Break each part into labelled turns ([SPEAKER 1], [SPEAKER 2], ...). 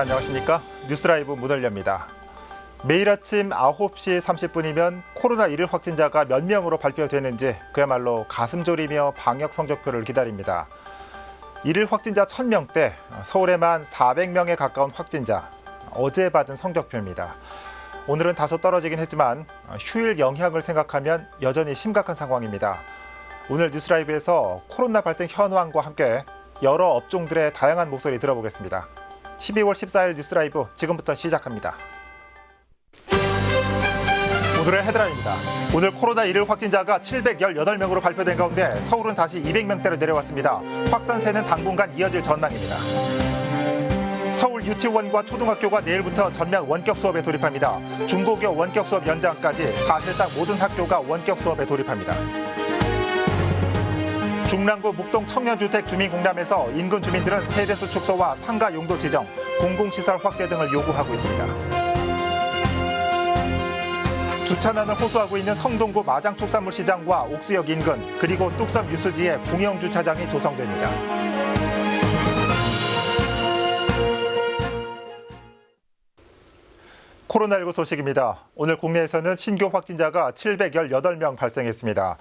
[SPEAKER 1] 안녕하십니까? 뉴스라이브 문을 엽니다. 매일 아침 9시 30분이면 코로나1 확진자가 몇 명으로 발표되는지 그야말로 가슴 졸이며 방역 성적표를 기다립니다. 1일 확진자 1000명대, 서울에만 400명에 가까운 확진자, 어제 받은 성적표입니다. 오늘은 다소 떨어지긴 했지만 휴일 영향을 생각하면 여전히 심각한 상황입니다. 오늘 뉴스라이브에서 코로나 발생 현황과 함께 여러 업종들의 다양한 목소리 들어보겠습니다. 12월 14일 뉴스 라이브 지금부터 시작합니다. 오늘의 헤드라인입니다. 오늘 코로나1 확진자가 718명으로 발표된 가운데 서울은 다시 200명대로 내려왔습니다. 확산세는 당분간 이어질 전망입니다. 서울 유치원과 초등학교가 내일부터 전면 원격 수업에 돌입합니다. 중고교 원격 수업 연장까지 사실상 모든 학교가 원격 수업에 돌입합니다. 중랑구 묵동 청년주택 주민공람에서 인근 주민들은 세대수 축소와 상가 용도 지정, 공공시설 확대 등을 요구하고 있습니다. 주차난을 호소하고 있는 성동구 마장축산물 시장과 옥수역 인근 그리고 뚝섬 유수지에 공영 주차장이 조성됩니다. 코로나19 소식입니다. 오늘 국내에서는 신규 확진자가 718명 발생했습니다.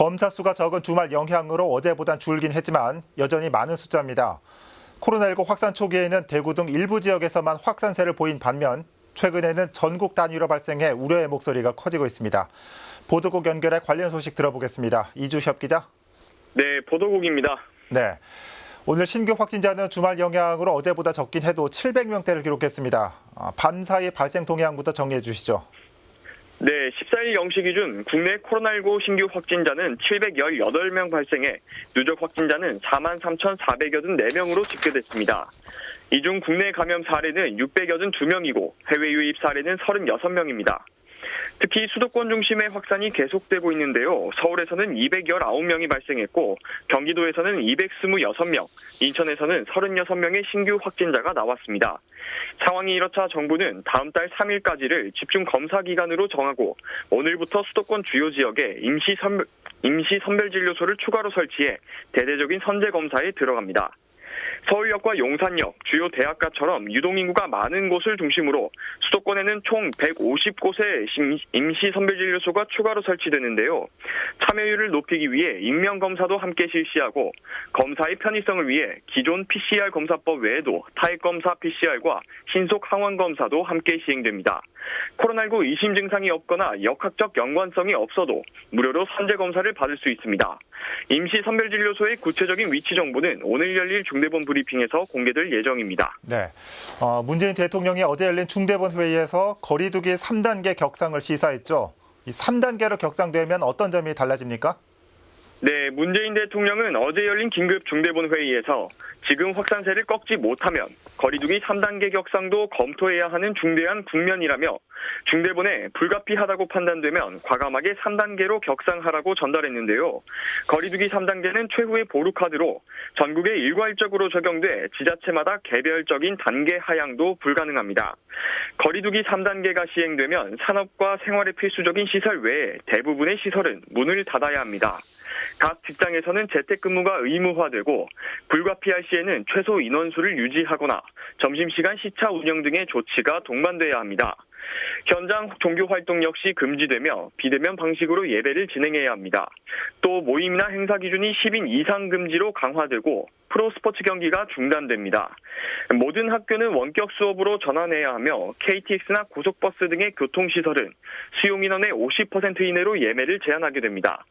[SPEAKER 1] 검사 수가 적은 주말 영향으로 어제보단 줄긴 했지만 여전히 많은 숫자입니다. 코로나19 확산 초기에는 대구 등 일부 지역에서만 확산세를 보인 반면 최근에는 전국 단위로 발생해 우려의 목소리가 커지고 있습니다. 보도국 연결해 관련 소식 들어보겠습니다. 이주협 기자.
[SPEAKER 2] 네, 보도국입니다.
[SPEAKER 1] 네. 오늘 신규 확진자는 주말 영향으로 어제보다 적긴 해도 700명대를 기록했습니다. 아, 밤 사이 발생 동향부터 정리해 주시죠.
[SPEAKER 2] 네, 14일 0시 기준 국내 코로나19 신규 확진자는 718명 발생해 누적 확진자는 43,484명으로 집계됐습니다. 이 중 국내 감염 사례는 682명이고 해외 유입 사례는 36명입니다. 특히 수도권 중심의 확산이 계속되고 있는데요. 서울에서는 219명이 발생했고 경기도에서는 226명, 인천에서는 36명의 신규 확진자가 나왔습니다. 상황이 이렇자 정부는 다음 달 3일까지를 집중 검사 기간으로 정하고 오늘부터 수도권 주요 지역에 임시 선별, 임시 선별진료소를 추가로 설치해 대대적인 선제 검사에 들어갑니다. 서울역과 용산역, 주요 대학가처럼 유동인구가 많은 곳을 중심으로 수도권에는 총 150곳의 임시 선별진료소가 추가로 설치되는데요. 참여율을 높이기 위해 익명검사도 함께 실시하고 검사의 편의성을 위해 기존 PCR 검사법 외에도 타액검사 PCR과 신속 항원검사도 함께 시행됩니다. 코로나19 의심 증상이 없거나 역학적 연관성이 없어도 무료로 선제 검사를 받을 수 있습니다. 임시 선별진료소의 구체적인 위치 정보는 오늘 열릴 중대본 브리핑에서 공개될 예정입니다.
[SPEAKER 1] 네. 어, 문재인 대통령이 어제 열린 중대본 회의에서 거리두기 3단계 격상을 시사했죠. 이 3단계로 격상되면 어떤 점이 달라집니까?
[SPEAKER 2] 네, 문재인 대통령은 어제 열린 긴급 중대본 회의에서 지금 확산세를 꺾지 못하면 거리두기 3단계 격상도 검토해야 하는 중대한 국면이라며 중대본에 불가피하다고 판단되면 과감하게 3단계로 격상하라고 전달했는데요. 거리두기 3단계는 최후의 보루카드로 전국에 일괄적으로 적용돼 지자체마다 개별적인 단계 하향도 불가능합니다. 거리두기 3단계가 시행되면 산업과 생활에 필수적인 시설 외에 대부분의 시설은 문을 닫아야 합니다. 각 직장에서는 재택근무가 의무화되고 불가피할 시에는 최소 인원수를 유지하거나 점심시간 시차 운영 등의 조치가 동반돼야 합니다. 현장 종교 활동 역시 금지되며 비대면 방식으로 예배를 진행해야 합니다. 또 모임이나 행사 기준이 10인 이상 금지로 강화되고 프로 스포츠 경기가 중단됩니다. 모든 학교는 원격 수업으로 전환해야 하며 KTX나 고속버스 등의 교통시설은 수용 인원의 50% 이내로 예매를 제한하게 됩니다.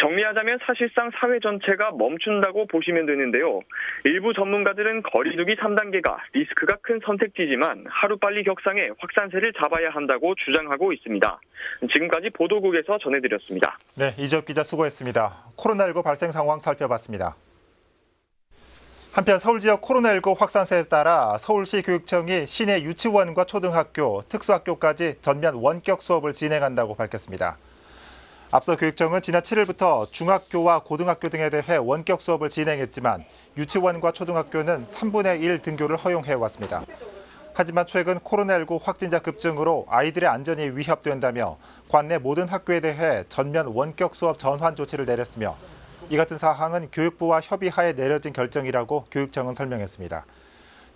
[SPEAKER 2] 정리하자면 사실상 사회 전체가 멈춘다고 보시면 되는데요. 일부 전문가들은 거리두기 3단계가 리스크가 큰 선택지지만 하루빨리 격상해 확산세를 잡 아야 한다고 주장하고 있습니다. 지금까지 보도국에서 전해드렸습니다.
[SPEAKER 1] 네, 이적 기자 수고했습니다. 코로나19 발생 상황 살펴봤습니다. 한편 서울 지역 코로나19 확산세에 따라 서울시 교육청이 시내 유치원과 초등학교, 특수학교까지 전면 원격 수업을 진행한다고 밝혔습니다. 앞서 교육청은 지난 7일부터 중학교와 고등학교 등에 대해 원격 수업을 진행했지만 유치원과 초등학교는 3분의 1 등교를 허용해 왔습니다. 하지만 최근 코로나19 확진자 급증으로 아이들의 안전이 위협된다며 관내 모든 학교에 대해 전면 원격 수업 전환 조치를 내렸으며 이 같은 사항은 교육부와 협의하에 내려진 결정이라고 교육청은 설명했습니다.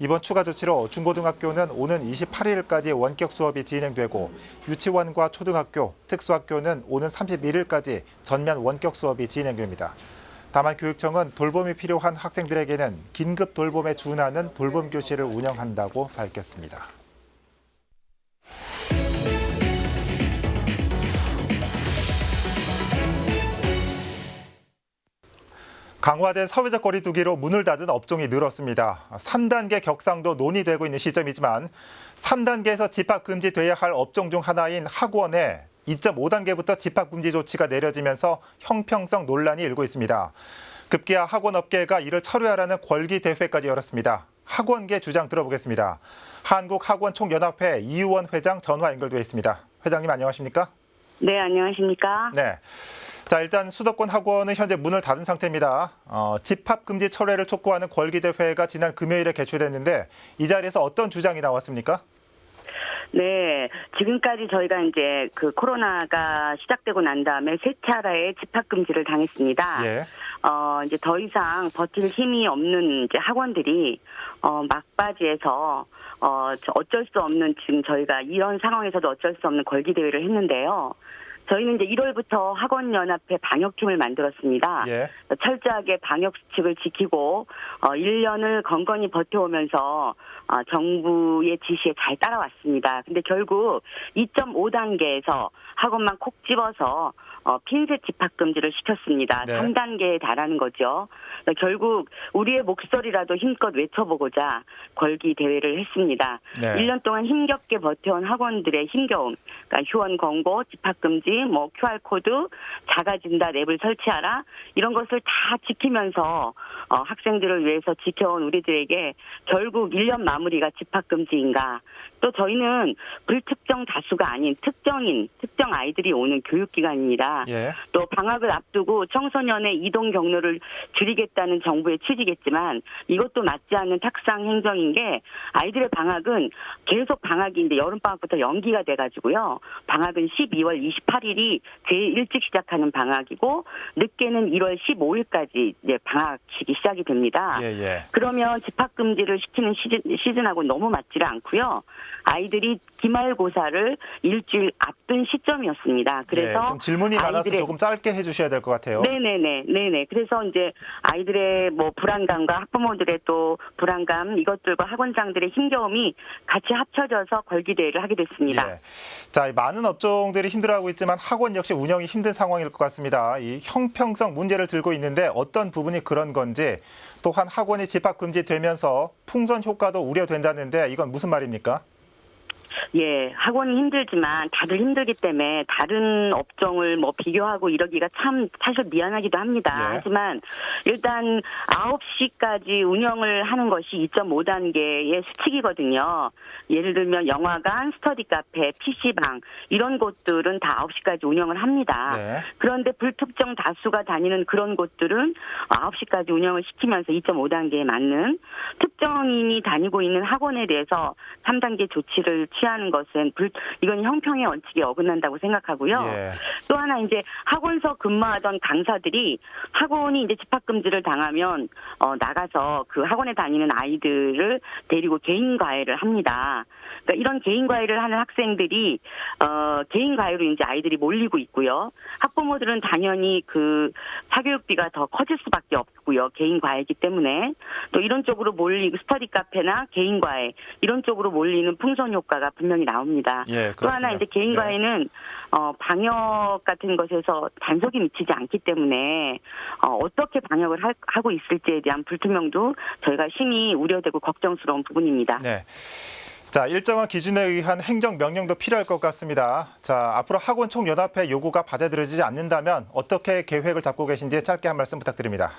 [SPEAKER 1] 이번 추가 조치로 중고등학교는 오는 28일까지 원격 수업이 진행되고 유치원과 초등학교, 특수학교는 오는 31일까지 전면 원격 수업이 진행됩니다. 다만 교육청은 돌봄이 필요한 학생들에게는 긴급 돌봄에 준하는 돌봄 교실을 운영한다고 밝혔습니다. 강화된 사회적 거리두기로 문을 닫은 업종이 늘었습니다. 3단계 격상도 논의되고 있는 시점이지만 3단계에서 집합 금지돼야 할 업종 중 하나인 학원에 2.5단계부터 집합 금지 조치가 내려지면서 형평성 논란이 일고 있습니다. 급기야 학원 업계가 이를 철회하라는 권리 대회까지 열었습니다. 학원계 주장 들어보겠습니다. 한국학원총연합회 이유원 회장 전화 연결돼 있습니다. 회장님 안녕하십니까?
[SPEAKER 3] 네, 안녕하십니까?
[SPEAKER 1] 네. 자 일단 수도권 학원은 현재 문을 닫은 상태입니다. 어, 집합 금지 철회를 촉구하는 권리 대회가 지난 금요일에 개최됐는데 이 자리에서 어떤 주장이 나왔습니까?
[SPEAKER 3] 네, 지금까지 저희가 이제 그 코로나가 시작되고 난 다음에 세 차례의 집합 금지를 당했습니다.
[SPEAKER 1] 예.
[SPEAKER 3] 어, 이제 더 이상 버틸 힘이 없는 이제 학원들이 어, 막바지에서 어, 저 어쩔 수 없는 지금 저희가 이런 상황에서도 어쩔 수 없는 걸기 대회를 했는데요. 저희는 이제 1월부터 학원 연합회 방역팀을 만들었습니다.
[SPEAKER 1] 예.
[SPEAKER 3] 철저하게 방역 수칙을 지키고 어 1년을 건건히 버텨오면서 어 정부의 지시에 잘 따라왔습니다. 근데 결국 2.5단계에서 학원만 콕 집어서 어 핀셋 집합 금지를 시켰습니다.
[SPEAKER 1] 네.
[SPEAKER 3] 3단계에 달하는 거죠. 그러니까 결국 우리의 목소리라도 힘껏 외쳐보고자 걸기 대회를 했습니다.
[SPEAKER 1] 네.
[SPEAKER 3] 1년 동안 힘겹게 버텨온 학원들의 힘겨움, 그러니까 휴원 권고, 집합 금지, 뭐 QR 코드, 자가 진단 앱을 설치하라 이런 것을 다 지키면서 어, 학생들을 위해서 지켜온 우리들에게 결국 1년 마무리가 집합 금지인가? 또 저희는 불특정 다수가 아닌 특정인, 특정 아이들이 오는 교육 기관입니다.
[SPEAKER 1] 예.
[SPEAKER 3] 또 방학을 앞두고 청소년의 이동 경로를 줄이겠다는 정부의 취지겠지만 이것도 맞지 않는 탁상 행정인 게 아이들의 방학은 계속 방학인데 여름 방학부터 연기가 돼가지고요. 방학은 12월 28일이 제일 일찍 시작하는 방학이고 늦게는 1월 15일까지 이제 방학식이 시작이 됩니다.
[SPEAKER 1] 예, 예.
[SPEAKER 3] 그러면 집합 금지를 시키는 시즌, 시즌하고 너무 맞지를 않고요. 아이들이 기말고사를 일주일 앞둔 시점이었습니다. 그래서
[SPEAKER 1] 예, 좀 질문이 많아서
[SPEAKER 3] 아이들의-
[SPEAKER 1] 조금 짧게 해주셔야 될 것 같아요.
[SPEAKER 3] 네네네, 네네. 그래서 이제 아이들의 뭐 불안감과 학부모들의 또 불안감 이것들과 학원장들의 힘겨움이 같이 합쳐져서 걸기대회를 하게 됐습니다.
[SPEAKER 1] 예. 자, 이 많은 업종들이 힘들어하고 있지만 학원 역시 운영이 힘든 상황일 것 같습니다. 이 형평성 문제를 들고 있는데 어떤 부분이 그런 건지 또한 학원이 집합 금지되면서 풍선 효과도 우려된다는데 이건 무슨 말입니까?
[SPEAKER 3] 예, 학원이 힘들지만 다들 힘들기 때문에 다른 업종을 뭐 비교하고 이러기가 참 사실 미안하기도 합니다.
[SPEAKER 1] 예.
[SPEAKER 3] 하지만 일단 9시까지 운영을 하는 것이 2.5단계의 수칙이거든요. 예를 들면 영화관, 스터디 카페, PC방 이런 곳들은 다 9시까지 운영을 합니다.
[SPEAKER 1] 네.
[SPEAKER 3] 그런데 불특정 다수가 다니는 그런 곳들은 9시까지 운영을 시키면서 2.5단계에 맞는 특정인이 다니고 있는 학원에 대해서 3단계 조치를 취하는 것은 불, 이건 형평의 원칙에 어긋난다고 생각하고요.
[SPEAKER 1] 예.
[SPEAKER 3] 또 하나 이제 학원서 근무하던 강사들이 학원이 이제 집합 금지를 당하면 어 나가서 그 학원에 다니는 아이들을 데리고 개인 과외를 합니다. 그러니까 이런 개인 과외를 하는 학생들이 어 개인 과외로 이제 아이들이 몰리고 있고요. 학부모들은 당연히 그 사교육비가 더 커질 수밖에 없고요. 개인 과외이기 때문에 또 이런 쪽으로 몰리고 스터디 카페나 개인 과외 이런 쪽으로 몰리는 풍선 효과가 분명히 나옵니다.
[SPEAKER 1] 예,
[SPEAKER 3] 또 하나. 이제 개인
[SPEAKER 1] 네.
[SPEAKER 3] 과외는 어 방역 같은 것에서 단속이 미치지 않기 때문에 어 어떻게 방역을 할- 하고 있을지에 대한 불투명도 저희가 심히 우려되고 걱정스러운 부분입니다.
[SPEAKER 1] 네. 자, 일정한 기준에 의한 행정 명령도 필요할 것 같습니다. 자, 앞으로 학원 총연합회 요구가 받아들여지지 않는다면 어떻게 계획을 잡고 계신지 짧게 한 말씀 부탁드립니다.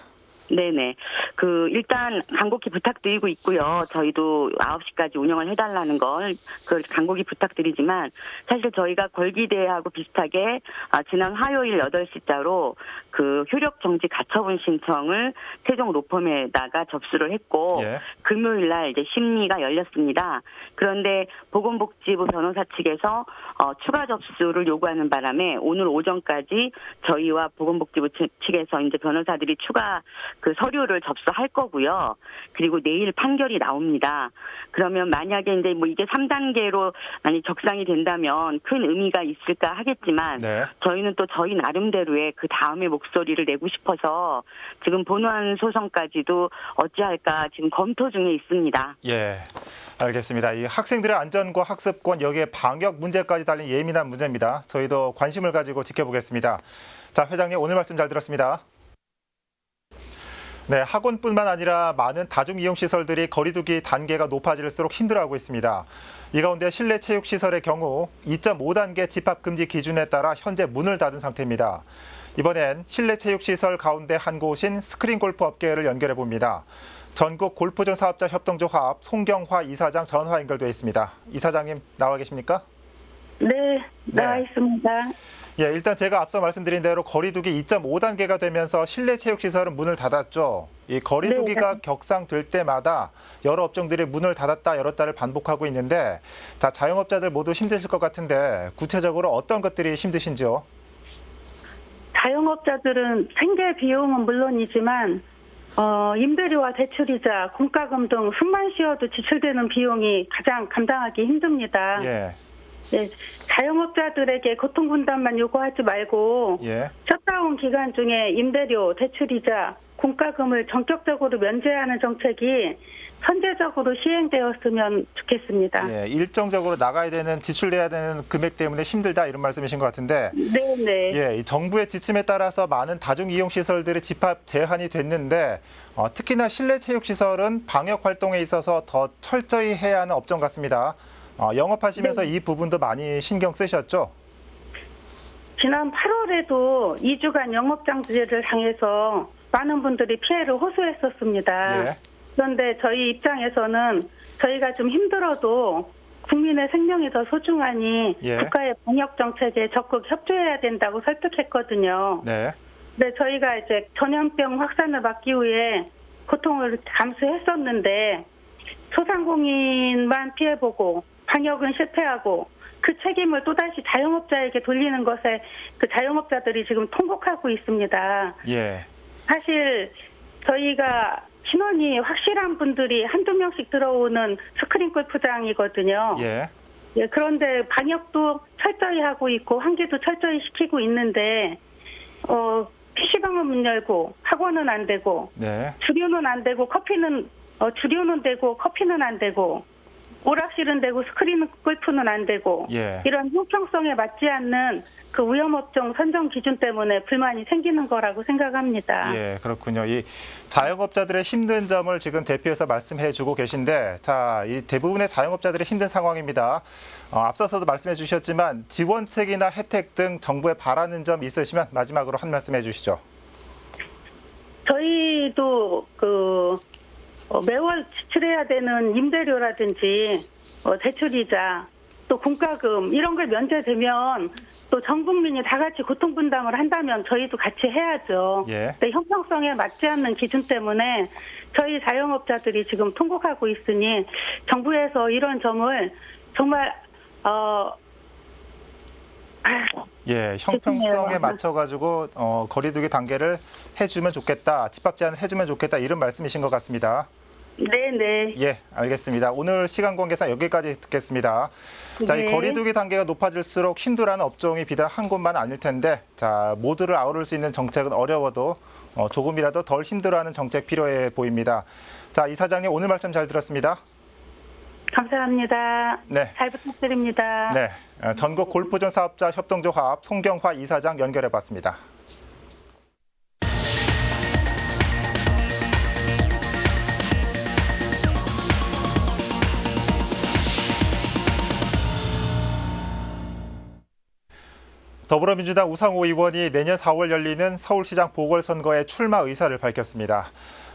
[SPEAKER 3] 네네. 그, 일단, 간곡히 부탁드리고 있고요. 저희도 9시까지 운영을 해달라는 걸, 그, 간곡히 부탁드리지만, 사실 저희가 걸기대하고 비슷하게, 아, 지난 화요일 8시자로 그 효력 정지 가처분 신청을 세종 로펌에다가 접수를 했고,
[SPEAKER 1] 예.
[SPEAKER 3] 금요일 날 이제 심리가 열렸습니다. 그런데 보건복지부 변호사 측에서 어, 추가 접수를 요구하는 바람에 오늘 오전까지 저희와 보건복지부 측- 측에서 이제 변호사들이 추가 그 서류를 접수할 거고요. 그리고 내일 판결이 나옵니다. 그러면 만약에 이제 뭐 이게 3단계로 만약 적상이 된다면 큰 의미가 있을까 하겠지만
[SPEAKER 1] 네.
[SPEAKER 3] 저희는 또 저희 나름대로의 그 다음의 목소리를 내고 싶어서 지금 본원 소송까지도 어찌할까 지금 검토 중에 있습니다.
[SPEAKER 1] 예, 알겠습니다. 이 학생들의 안전과 학습권 여기에 방역 문제까지 달린 예민한 문제입니다. 저희도 관심을 가지고 지켜보겠습니다. 자, 회장님 오늘 말씀 잘 들었습니다. 네, 학원뿐만 아니라 많은 다중 이용 시설들이 거리두기 단계가 높아질수록 힘들어하고 있습니다. 이 가운데 실내 체육 시설의 경우 2.5단계 집합 금지 기준에 따라 현재 문을 닫은 상태입니다. 이번엔 실내 체육 시설 가운데 한 곳인 스크린 골프 업계를 연결해 봅니다. 전국 골프존 사업자 협동조합 송경화 이사장 전화 연결돼 있습니다. 이사장님 나와 계십니까?
[SPEAKER 4] 네, 나와
[SPEAKER 1] 네.
[SPEAKER 4] 있습니다.
[SPEAKER 1] 예, 일단 제가 앞서 말씀드린 대로 거리두기 2.5단계가 되면서 실내 체육 시설은 문을 닫았죠. 이 거리두기가
[SPEAKER 4] 네.
[SPEAKER 1] 격상될 때마다 여러 업종들이 문을 닫았다 열었다를 반복하고 있는데 자, 자영업자들 모두 힘드실 것 같은데 구체적으로 어떤 것들이 힘드신지요?
[SPEAKER 4] 자영업자들은 생계 비용은 물론이지만 어, 임대료와 대출이자 공과금 등 숨만 쉬어도 지출되는 비용이 가장 감당하기 힘듭니다.
[SPEAKER 1] 예.
[SPEAKER 4] 네, 자영업자들에게 고통 분담만 요구하지 말고
[SPEAKER 1] 예.
[SPEAKER 4] 셧다운 기간 중에 임대료, 대출이자 공과금을 전격적으로 면제하는 정책이 선제적으로 시행되었으면 좋겠습니다.
[SPEAKER 1] 예, 일정적으로 나가야 되는 지출해야 되는 금액 때문에 힘들다 이런 말씀이신 것 같은데
[SPEAKER 4] 네, 네.
[SPEAKER 1] 예, 이 정부의 지침에 따라서 많은 다중 이용 시설들이 집합 제한이 됐는데 어, 특히나 실내 체육 시설은 방역 활동에 있어서 더 철저히 해야 하는 업종 같습니다. 어, 영업하시면서 이 부분도 많이 신경 쓰셨죠?
[SPEAKER 4] 지난 8월에도 2주간 영업장지를 당해서 많은 분들이 피해를 호소했었습니다.
[SPEAKER 1] 예.
[SPEAKER 4] 그런데 저희 입장에서는 저희가 좀 힘들어도 국민의 생명이 더 소중하니
[SPEAKER 1] 예.
[SPEAKER 4] 국가의 방역 정책에 적극 협조해야 된다고 설득했거든요.
[SPEAKER 1] 네.
[SPEAKER 4] 근데 저희가 이제 전염병 확산을 막기 위해 고통을 감수했었는데 소상공인만 피해보고 방역은 실패하고 그 책임을 또다시 자영업자에게 돌리는 것에 그 자영업자들이 지금 통곡하고 있습니다.
[SPEAKER 1] 예.
[SPEAKER 4] 사실 저희가 신원이 확실한 분들이 한두 명씩 들어오는 스크린 골프장이거든요.
[SPEAKER 1] 예.
[SPEAKER 4] 예, 그런데 방역도 철저히 하고 있고 환기도 철저히 시키고 있는데 어 PC방은 문 열고 학원은 안 되고
[SPEAKER 1] 네.
[SPEAKER 4] 주류는 안 되고 커피는 어 주류는 되고 커피는 안 되고 오락실은 되고 스크린 골프는 안 되고
[SPEAKER 1] 예.
[SPEAKER 4] 이런 형평성에 맞지 않는 그 위험업종 선정 기준 때문에 불만이 생기는 거라고 생각합니다.
[SPEAKER 1] 예, 그렇군요. 이 자영업자들의 힘든 점을 지금 대표해서 말씀해 주고 계신데, 자, 이 대부분의 자영업자들의 힘든 상황입니다. 어, 앞서서도 말씀해 주셨지만 지원책이나 혜택 등 정부에 바라는 점 있으시면 마지막으로 한 말씀 해 주시죠.
[SPEAKER 4] 저희도 그 어, 매월 지출해야 되는 임대료라든지 어, 대출이자 또 공과금 이런 걸 면제되면 또 전 국민이 다 같이 고통 분담을 한다면 저희도 같이 해야죠.
[SPEAKER 1] 예.
[SPEAKER 4] 근데 형평성에 맞지 않는 기준 때문에 저희 자영업자들이 지금 통곡하고 있으니 정부에서 이런 점을 정말 어 아,
[SPEAKER 1] 예, 형평성에. 맞춰가지고 어, 거리두기 단계를 해주면 좋겠다, 집합 제한 해주면 좋겠다 이런 말씀이신 것 같습니다.
[SPEAKER 4] 네네
[SPEAKER 1] 예, 알겠습니다. 오늘 시간 관계상 여기까지 듣겠습니다. 자, 이
[SPEAKER 4] 네.
[SPEAKER 1] 거리두기 단계가 높아질수록 힘들어하는 업종이 비단 한 곳만 아닐 텐데, 자, 모두를 아우를 수 있는 정책은 어려워도 어, 조금이라도 덜 힘들어하는 정책 필요해 보입니다. 자, 이사장님 오늘 말씀 잘 들었습니다.
[SPEAKER 4] 감사합니다.
[SPEAKER 1] 네.
[SPEAKER 4] 잘 부탁드립니다.
[SPEAKER 1] 네, 어, 전국 골프존 사업자 협동조합 송경화 이사장 연결해 봤습니다. 더불어민주당 우상호 의원이 내년 4월 열리는 서울시장 보궐선거에 출마 의사를 밝혔습니다.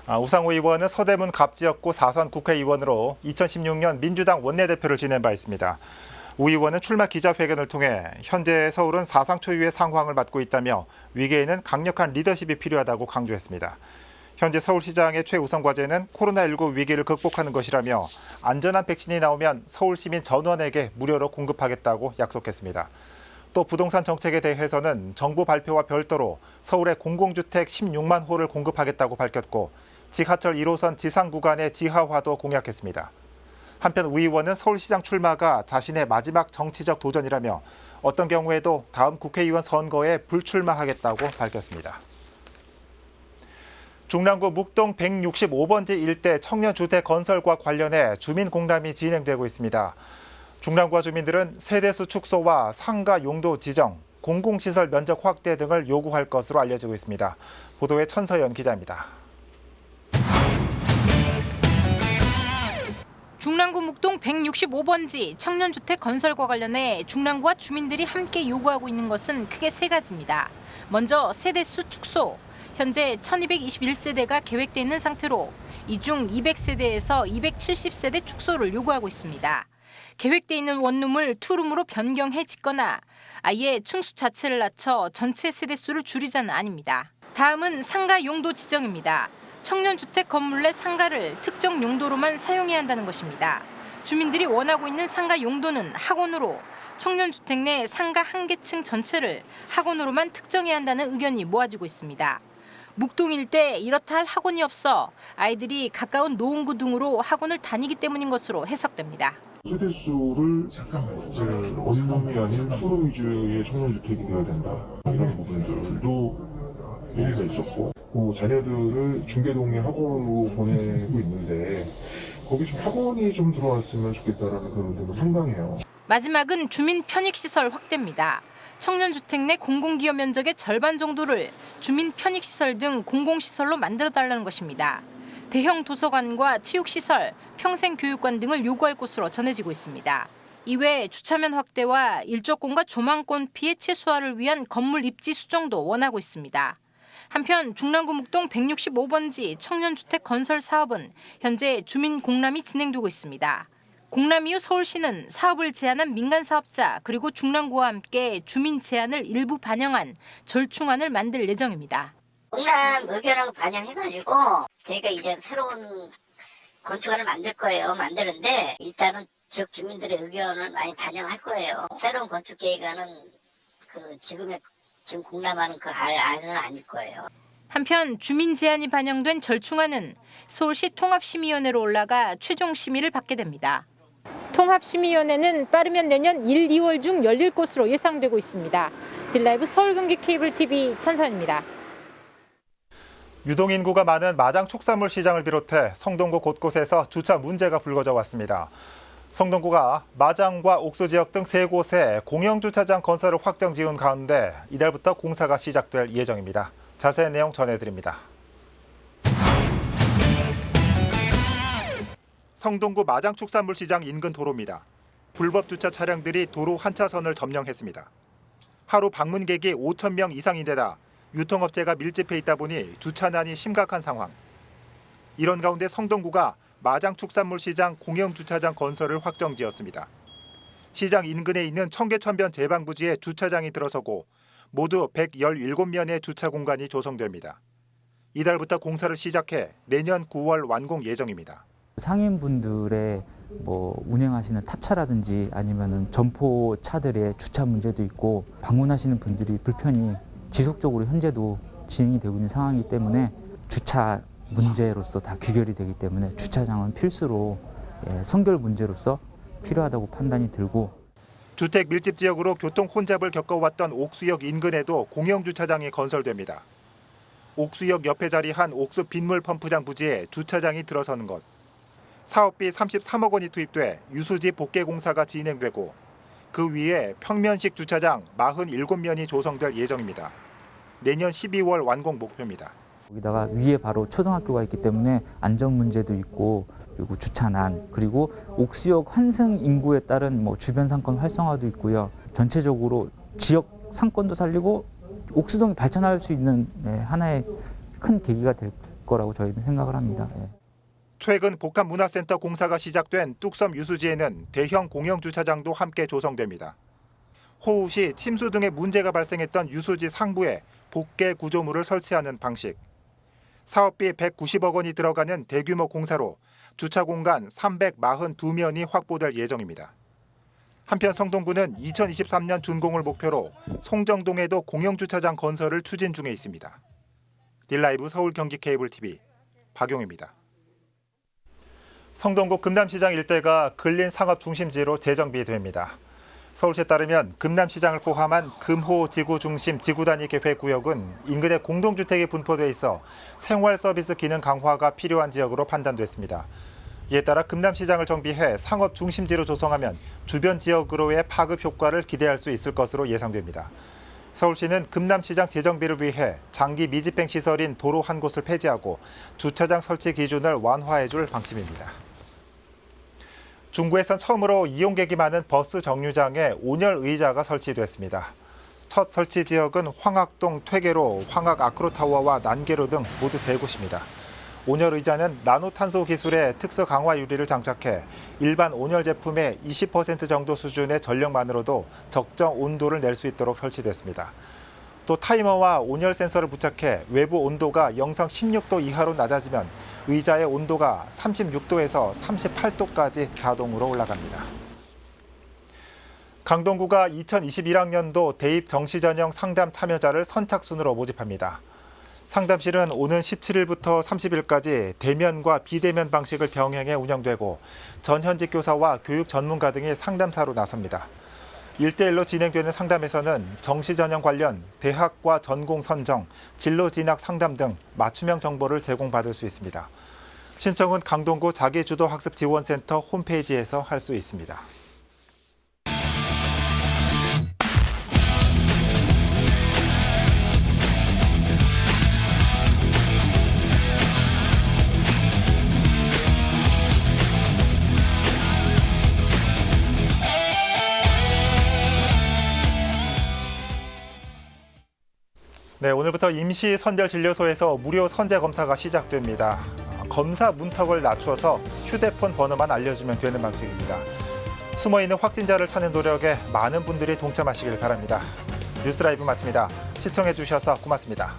[SPEAKER 1] 아, 우상호 의원은 서대문 갑지역구 4선 국회의원으로 2016년 민주당 원내대표를 지낸 바 있습니다. 우 의원은 출마 기자회견을 통해 현재 서울은 사상 초유의 상황을 맞고 있다며 위기에는 강력한 리더십이 필요하다고 강조했습니다. 현재 서울시장의 최우선 과제는 코로나19 위기를 극복하는 것이라며 안전한 백신이 나오면 서울 시민 전원에게 무료로 공급하겠다고 약속했습니다. 또 부동산 정책에 대해서는 정부 발표와 별도로 서울에 공공주택 16만 호를 공급하겠다고 밝혔고 지하철 1호선 지상 구간의 지하화도 공약했습니다. 한편 우 의원은 서울시장 출마가 자신의 마지막 정치적 도전이라며 어떤 경우에도 다음 국회의원 선거에 불출마하겠다고 밝혔습니다. 중랑구 묵동 165번지 일대 청년주택 건설과 관련해 주민공람이 진행되고 있습니다. 중랑구와 주민들은 세대수 축소와 상가 용도 지정, 공공시설 면적 확대 등을 요구할 것으로 알려지고 있습니다. 보도에 천서연 기자입니다.
[SPEAKER 5] 중랑구 묵동 165번지 청년주택 건설과 관련해 중랑구와 주민들이 함께 요구하고 있는 것은 크게 세 가지입니다. 먼저 세대수 축소. 현재 1221세대가 계획돼 있는 상태로 이 중 200세대에서 270세대 축소를 요구하고 있습니다. 계획돼 있는 원룸을 투룸으로 변경해 짓거나 아예 층수 자체를 낮춰 전체 세대수를 줄이자는 아닙니다. 다음은 상가 용도 지정입니다. 청년주택 건물 내 상가를 특정 용도로만 사용해야 한다는 것입니다. 주민들이 원하고 있는 상가 용도는 학원으로 청년주택 내 상가 한 개층 전체를 학원으로만 특정해야 한다는 의견이 모아지고 있습니다. 묵동 일대 이렇다 할 학원이 없어 아이들이 가까운 노원구 등으로 학원을 다니기 때문인 것으로 해석됩니다.
[SPEAKER 6] 세대수를 이제 원룸이 아닌 수로 위주의 청년주택이 되어야 된다. 이런 부분들도 얘기가 있었고, 그 자녀들을 중계동의 학원으로 보내고 있는데, 거기 좀 학원이 좀 들어왔으면 좋겠다라는 그런 의견도 상당해요.
[SPEAKER 5] 마지막은 주민 편익시설 확대입니다. 청년주택 내 공공기업 면적의 절반 정도를 주민 편익시설 등 공공시설로 만들어달라는 것입니다. 대형 도서관과 체육시설, 평생교육관 등을 요구할 것으로 전해지고 있습니다. 이외 주차면 확대와 일조권과 조망권 피해 최소화를 위한 건물 입지 수정도 원하고 있습니다. 한편 중랑구 묵동 165번지 청년주택 건설 사업은 현재 주민 공람이 진행되고 있습니다. 공람 이후 서울시는 사업을 제안한 민간 사업자 그리고 중랑구와 함께 주민 제안을 일부 반영한 절충안을 만들 예정입니다.
[SPEAKER 7] 공람 의견하고 반영해가지고 저희가 이제 새로운 건축안을 만들 거예요. 만드는데 일단은 지역 주민들의 의견을 많이 반영할 거예요. 새로운 건축 계획안은 그 지금의 지금 공람하는 그 알- 안은 아닐 거예요.
[SPEAKER 5] 한편 주민 제안이 반영된 절충안은 서울시 통합심의위원회로 올라가 최종 심의를 받게 됩니다. 통합심의위원회는 빠르면 내년 1, 2월 중 열릴 것으로 예상되고 있습니다. 딜라이브 서울경기 케이블 TV 천선입니다.
[SPEAKER 1] 유동 인구가 많은 마장 축산물 시장을 비롯해 성동구 곳곳에서 주차 문제가 불거져 왔습니다. 성동구가 마장과 옥수 지역 등 세 곳에 공영 주차장 건설을 확정 지은 가운데 이달부터 공사가 시작될 예정입니다. 자세한 내용 전해드립니다. 성동구 마장 축산물 시장 인근 도로입니다. 불법 주차 차량들이 도로 한 차선을 점령했습니다. 하루 방문객이 5천 명 이상인데다 유통업체가 밀집해 있다 보니 주차난이 심각한 상황. 이런 가운데 성동구가 마장축산물 시장 공영주차장 건설을 확정지었습니다. 시장 인근에 있는 청계천변 제방부지에 주차장이 들어서고 모두 117면의 주차 공간이 조성됩니다. 이달부터 공사를 시작해 내년 9월 완공 예정입니다.
[SPEAKER 8] 상인분들의 뭐 운행하시는 탑차라든지 아니면은 점포 차들의 주차 문제도 있고 방문하시는 분들이 불편이 지속적으로 현재도 진행이 되고 있는 상황이기 때문에 주차 문제로서 다 귀결이 되기 때문에 주차장은 필수로 예, 선결 문제로서 필요하다고 판단이 들고
[SPEAKER 1] 주택 밀집 지역으로 교통 혼잡을 겪어왔던 옥수역 인근에도 공영 주차장이 건설됩니다. 옥수역 옆에 자리한 옥수 빗물 펌프장 부지에 주차장이 들어서는 것. 사업비 33억 원이 투입돼 유수지 복개 공사가 진행되고 그 위에 평면식 주차장 47면이 조성될 예정입니다. 내년 12월 완공 목표입니다.
[SPEAKER 8] 거기다가 위에 바로 초등학교가 있기 때문에 안전 문제도 있고 그리고 주차난 그리고 옥수역 환승 인구에 따른 뭐 주변 상권 활성화도 있고요. 전체적으로 지역 상권도 살리고 옥수동이 발전할 수 있는 네, 하나의 큰 계기가 될 거라고 저희는 생각을 합니다. 예.
[SPEAKER 1] 최근 복합문화센터 공사가 시작된 뚝섬 유수지에는 대형 공영 주차장도 함께 조성됩니다. 호우 시 침수 등의 문제가 발생했던 유수지 상부에 복개 구조물을 설치하는 방식. 사업비 190억 원이 들어가는 대규모 공사로 주차 공간 342면이 확보될 예정입니다. 한편 성동구는 2023년 준공을 목표로 송정동에도 공영주차장 건설을 추진 중에 있습니다. 딜라이브 서울 경기 케이블 TV 박용입니다. 성동구 금남시장 일대가 근린 상업 중심지로 재정비됩니다. 서울시에 따르면 금남시장을 포함한 금호 지구 중심 지구 단위 계획 구역은 인근에 공동주택이 분포돼 있어 생활 서비스 기능 강화가 필요한 지역으로 판단됐습니다. 이에 따라 금남시장을 정비해 상업 중심지로 조성하면 주변 지역으로의 파급 효과를 기대할 수 있을 것으로 예상됩니다. 서울시는 금남시장 재정비를 위해 장기 미집행 시설인 도로 한 곳을 폐지하고 주차장 설치 기준을 완화해 줄 방침입니다. 중구에선 처음으로 이용객이 많은 버스 정류장에 온열 의자가 설치됐습니다. 첫 설치 지역은 황학동 퇴계로, 황학 아크로타워와 난계로 등 모두 세 곳입니다. 온열 의자는 나노탄소 기술의 특수 강화 유리를 장착해 일반 온열 제품의 20% 정도 수준의 전력만으로도 적정 온도를 낼 수 있도록 설치됐습니다. 또 타이머와 온열 센서를 부착해 외부 온도가 영상 16도 이하로 낮아지면 의자의 온도가 36도에서 38도까지 자동으로 올라갑니다. 강동구가 2021학년도 대입 정시 전형 상담 참여자를 선착순으로 모집합니다. 상담실은 오는 17일부터 30일까지 대면과 비대면 방식을 병행해 운영되고 전 현직 교사와 교육 전문가 등이 상담사로 나섭니다. 1대1로 진행되는 상담에서는 정시 전형 관련 대학과 전공 선정, 진로 진학 상담 등 맞춤형 정보를 제공받을 수 있습니다. 신청은 강동구 자기주도 학습 지원센터 홈페이지에서 할 수 있습니다. 네, 오늘부터 임시 선별 진료소에서 무료 선제 검사가 시작됩니다. 검사 문턱을 낮춰서 휴대폰 번호만 알려주면 되는 방식입니다. 숨어 있는 확진자를 찾는 노력에 많은 분들이 동참하시길 바랍니다. 뉴스 라이브 마칩니다. 시청해 주셔서 고맙습니다.